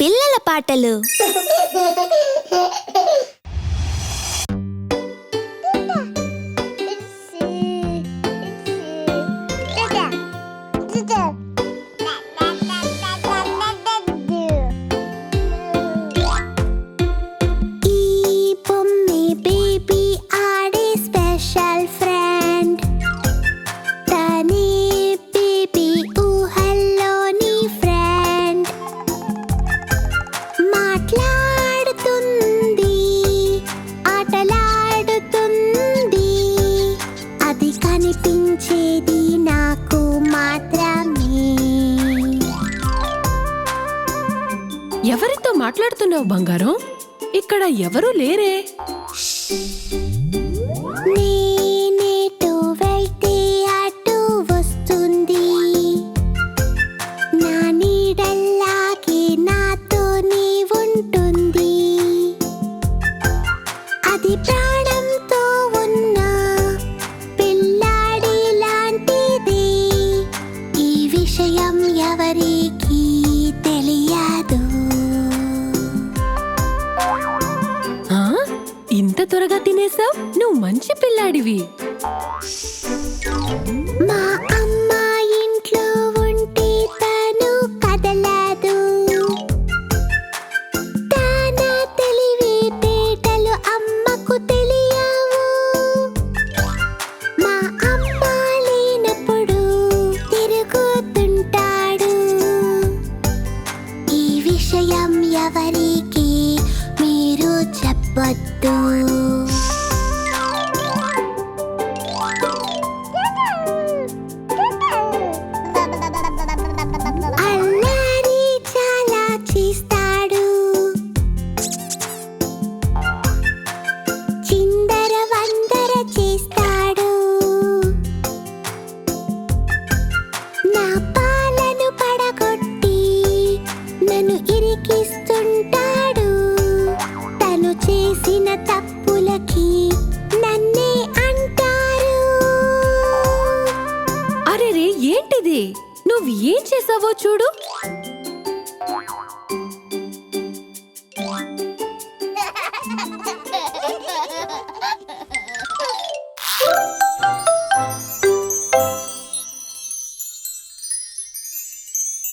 పిల్లల పాటలు. మాట్లాడుతుంది ఆటలాడుతుంది. అది కనిపించేది నాకు మాత్రమే. ఎవరితో మాట్లాడుతున్నావు బంగారం? ఇక్కడ ఎవరూ లేరే. ఎవరికీ తెలియదు. ఆ? ఇంత త్వరగా తినేసావు? నువ్వు మంచి పిల్లాడివి. మా ఎవరికి మీరు చెప్పొద్దు. చేసిన తప్పులకి నన్నే అంటారు. అరే ఏంటిది? నువ్వు ఏం చేసావో చూడు.